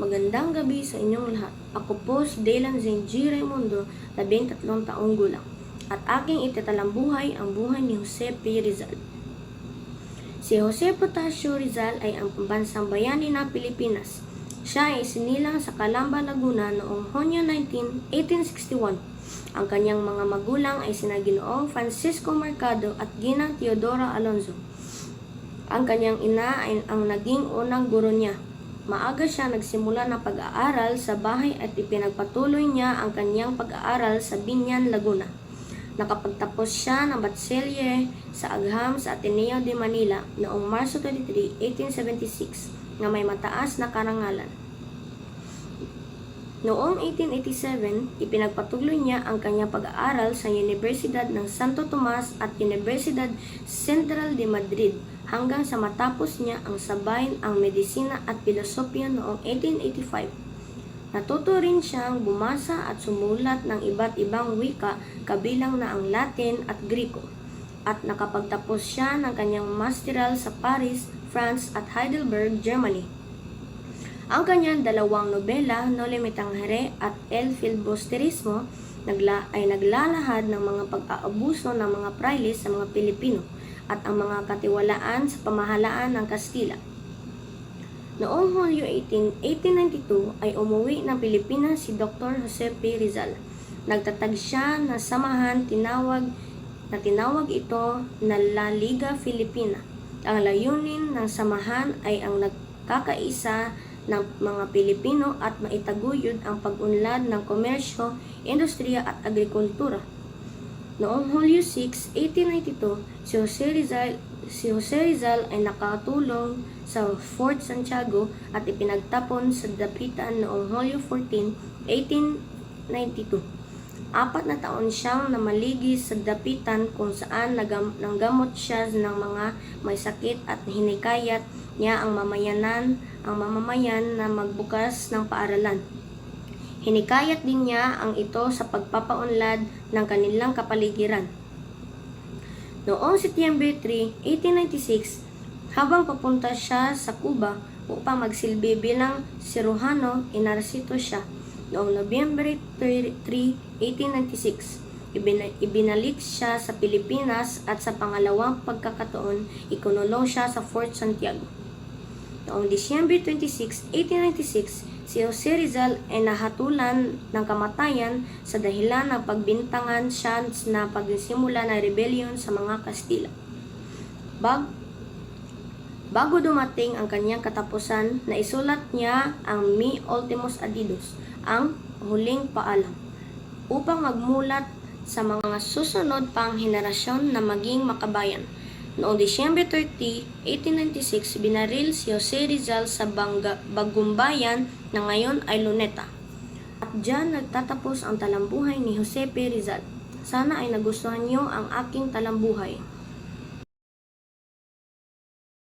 Magandang gabi sa inyong lahat. Ako po si Delan Zen G. Raimundo, 13 taong gulang. At aking itatalambuhay ang buhay ni Jose P. Rizal. Si Jose Protasio Rizal ay ang pambansang bayani ng Pilipinas. Siya ay sinilang sa Calamba, Laguna noong Hunyo 19, 1861. Ang kanyang mga magulang ay sina Ginoong Francisco Mercado at Ginang Teodora Alonzo. Ang kanyang ina ay ang naging unang guro niya. Maaga siya nagsimula ng pag-aaral sa bahay at ipinagpatuloy niya ang kanyang pag-aaral sa Binyan, Laguna. Nakapagtapos siya ng Batselye sa Agham sa Ateneo de Manila noong Marso 23, 1876 na may mataas na karangalan. Noong 1887, ipinagpatuloy niya ang kanyang pag-aaral sa Universidad ng Santo Tomas at Universidad Central de Madrid hanggang sa matapos niya ang sabayin ang medisina at filosofiya noong 1885. Natuto rin siyang bumasa at sumulat ng iba't ibang wika kabilang na ang Latin at Griko. At nakapagtapos siya ng kanyang masteral sa Paris, France at Heidelberg, Germany. Ang kanyang dalawang nobela, Noli Me Tangere at El Filibusterismo, nagla ay naglalahad ng mga pag-aabuso ng mga prailes sa mga Pilipino at ang mga katiwalaan sa pamahalaan ng Kastila. Noong Hulyo 18, 1892 ay umuwi ng Pilipinas si Dr. Jose P. Rizal. Nagtatag siya na samahan tinawag na tinawag ito na La Liga Filipina. Ang layunin ng samahan ay ang nagkakaisa ng mga Pilipino at maitaguyod ang pag-unlad ng komersyo, industriya at agrikultura. Noong Hulyo 6, 1892, si Jose Rizal, si Jose Rizal ay nakatulong sa Fort Santiago at ipinagtapon sa dapitan noong Hulyo 14, 1892. Apat na taon siyang namaligi sa dapitan kung saan nagam, nanggamot siya ng mga may sakit at hinikayat niya ang mamayanan, ang mamamayan na magbukas ng paaralan. Hinikayat din niya ang ito sa pagpapaunlad ng kanilang kapaligiran. Noong Setyembre 3, 1896, habang papunta siya sa Cuba upang magsilbi bilang siruhano, inaresito siya. Noong Nobyembre 3, 1896, ibina- ibinalik siya sa Pilipinas at sa pangalawang pagkakataon, ikunulong siya sa Fort Santiago. Noong Disyembre 26, 1896, si Jose Rizal ay nahatulan ng kamatayan sa dahilan ng pagbintangan siya na pagsimula ng rebellion sa mga Kastila. Bag Bago dumating ang kanyang katapusan, naisulat niya ang Mi Ultimus Adidos, ang huling paalam, upang magmulat sa mga susunod pang henerasyon na maging makabayan. Noong Disyembre 30, 1896, binaril si Jose Rizal sa Banga, Bagumbayan na ngayon ay Luneta. At dyan nagtatapos ang talambuhay ni Jose P. Rizal. Sana ay nagustuhan niyo ang aking talambuhay.